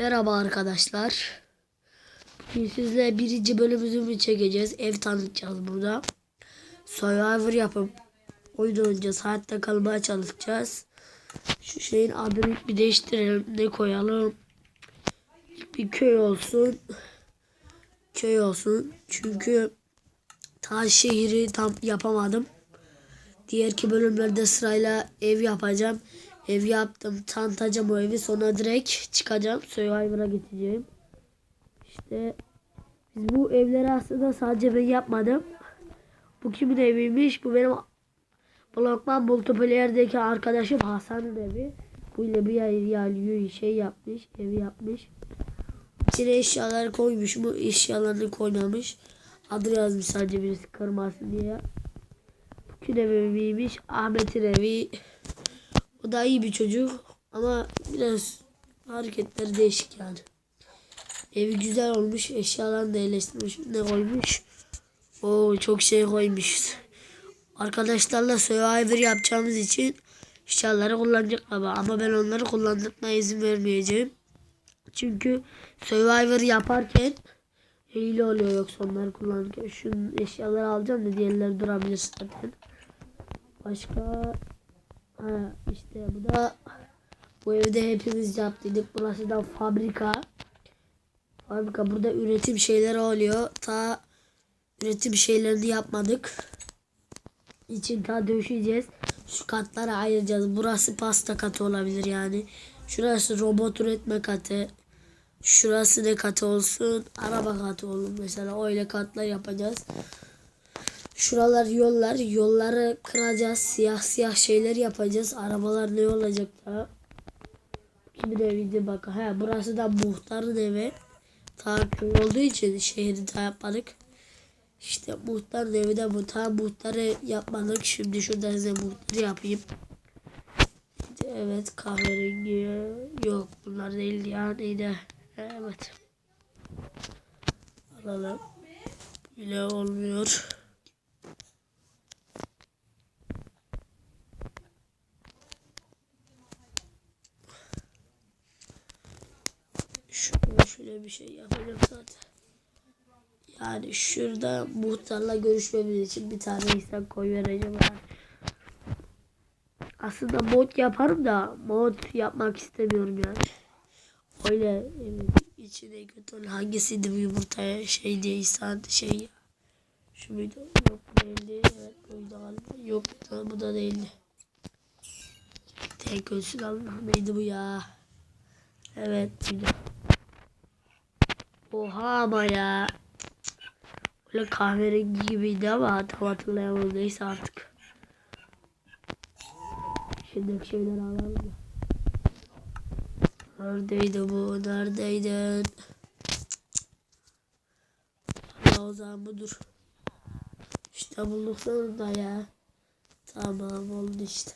Merhaba arkadaşlar. Bugün sizle birinci bölümümüzü çekeceğiz. Ev tanıtacağız burada. Survivor yapıp oyun oynayacağız. Hayatta kalmaya çalışacağız. Şu şeyin adını bir değiştirelim. Ne koyalım? Bir köy olsun. Köy olsun. Çünkü ta şehri tam yapamadım. Diğerki bölümlerde sırayla ev yapacağım. Ev yaptım. Tanıtacağım o evi. Sonra direkt çıkacağım. Survivor'a geçeceğim. İşte biz bu evleri aslında sadece ben yapmadım. Bu kimin eviymiş? Bu benim Blokman Multiplayer'deki arkadaşım Hasan'ın evi. Bu ile bir yer şey yapmış. Evi yapmış. İçine eşyalar koymuş mu? Eşyalarını koymamış. Adı yazmış sadece birisi kırmasın diye. Bugün eviymiş. Ahmet'in evi. O da iyi bir çocuk. Ama biraz hareketleri değişik yani. Evi güzel olmuş. Eşyalarını da eleştirmiş. Ne koymuş? Oo çok şey koymuş. Arkadaşlarla Survivor yapacağımız için eşyaları kullanacak ama ama ben onları kullandırmaya izin vermeyeceğim. Çünkü Survivor yaparken hile oluyor yoksa onları kullanırken. Şu eşyaları alacağım da diğerleri durabilir zaten. Başka ha işte bu da bu evde hepimiz yaptıydık. Burası da fabrika. Fabrika burada üretim şeyleri oluyor. Ta üretim şeylerini yapmadık. İçin ta döşeceğiz. Şu katlara ayıracağız. Burası pasta katı olabilir yani. Şurası robot üretme katı. Şurası ne katı olsun? Araba katı olur mesela. Öyle katlar yapacağız. Şuralar yollar. Yolları kıracağız. Siyah siyah şeyler yapacağız. Arabalar ne olacak da? Kimin eviydi bak. Ha burası da muhtarın evi. Ta köy olduğu için şehri ta yapmadık. İşte muhtarın evi de bu. Ta muhtarı yapmadık. Şimdi şurada size muhtarı yapayım. Evet kahverengi. Yok bunlar değil ya. Neydi? Evet. Alalım. Bile olmuyor. Şöyle bir şey yapacağım zaten. Yani şurada muhtarla görüşmemiz için bir tane insan koy vereceğim yani. Aslında mod yaparım da mod yapmak istemiyorum yani. Öyle evet, içine kötü hangisiydi bu yumurtaya şey diye insan şey ya. Şu muydu? Yok bu değildi. Evet buydu galiba. Yok bu da değildi. Tek ölsün Allah neydi bu ya? Evet buydu. Oha ama ya. Böyle kahverengi gibiydi ama tam hatırlayamadım. Neyse artık. Şimdiki şeyleri alalım da. Neredeydi bu? Neredeydin? Allah o zaman budur. İşte bulduk sonunda ya. Tamam oldu işte.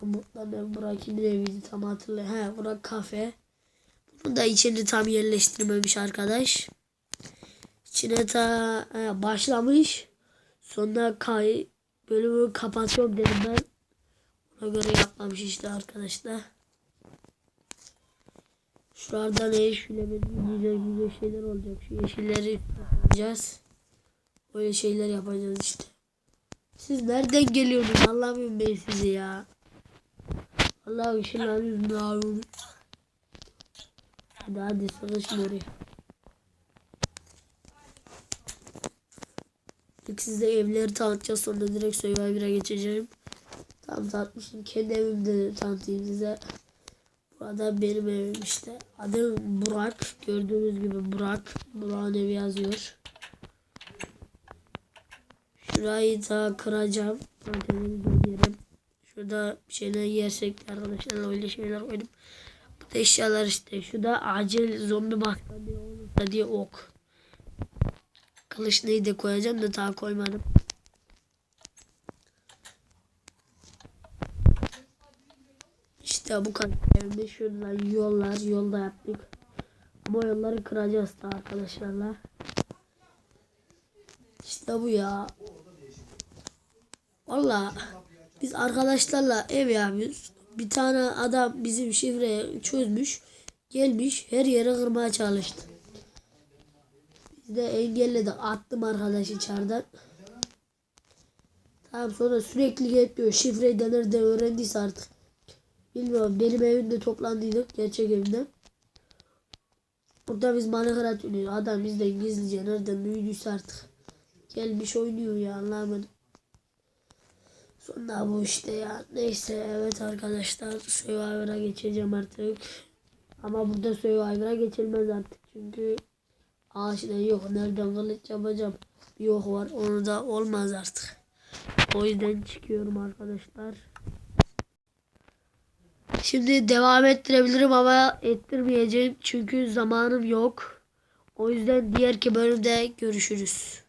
Umutlanıyorum. Burak kimin eviydi tam hatırlayayım. He Burak kafe. Bunu da içini tam yerleştirmemiş arkadaş. İçine ta he, başlamış. Sonra kay bölümü kapatıyorum dedim ben. Ona göre yapmamış işte arkadaşlar. Ne şöyle güzel güzel şeyler olacak. Şu yeşilleri yapacağız. Böyle şeyler yapacağız işte. Siz nereden geliyorsunuz? Allah'ım ben sizi ya. Allah'ım şunların ağrını. Hadi hadi sıkışın oraya. İlk size evleri tanıtacağız sonra direkt Survivor'a geçeceğim. Tam tanıtmışım. Kendi evimde de tanıtayım size. Burada benim evim işte. Adım Burak. Gördüğünüz gibi Burak. Burak'ın evi yazıyor. Şurayı da kıracağım. Şurada bir şeyler yersek arkadaşlar öyle şeyler koydum. Bu da eşyalar işte. Şu da acil zombi baskını diye ok. Kılıç neyi de koyacağım da daha koymadım. İşte bu kadar. Evde şuradan yollar, yolda yaptık. Ama yolları kıracağız da arkadaşlarla. İşte bu ya. Valla biz arkadaşlarla ev yapıyoruz. Bir tane adam bizim şifreyi çözmüş. Gelmiş her yere kırmaya çalıştı. Biz de engelledik. Attım arkadaş içeriden. Tamam sonra sürekli gelip. Şifreyi de nerede öğrendiyse artık. Bilmiyorum. Benim evimde toplandıydık. Gerçek evimde. Burada biz Minecraft oynuyoruz. Adam bizden gizlice nereden duyduysa artık. Gelmiş oynuyor ya anlamadım. Sonra bu işte ya. Neyse evet arkadaşlar. Survivor'a geçeceğim artık. Ama burada Survivor'a geçilmez artık. Çünkü ağaçta yok. Nereden kılıç yapacağım? Yok var. Onu da olmaz artık. O yüzden çıkıyorum arkadaşlar. Şimdi devam ettirebilirim ama ettirmeyeceğim. Çünkü zamanım yok. O yüzden diğer bölümde görüşürüz.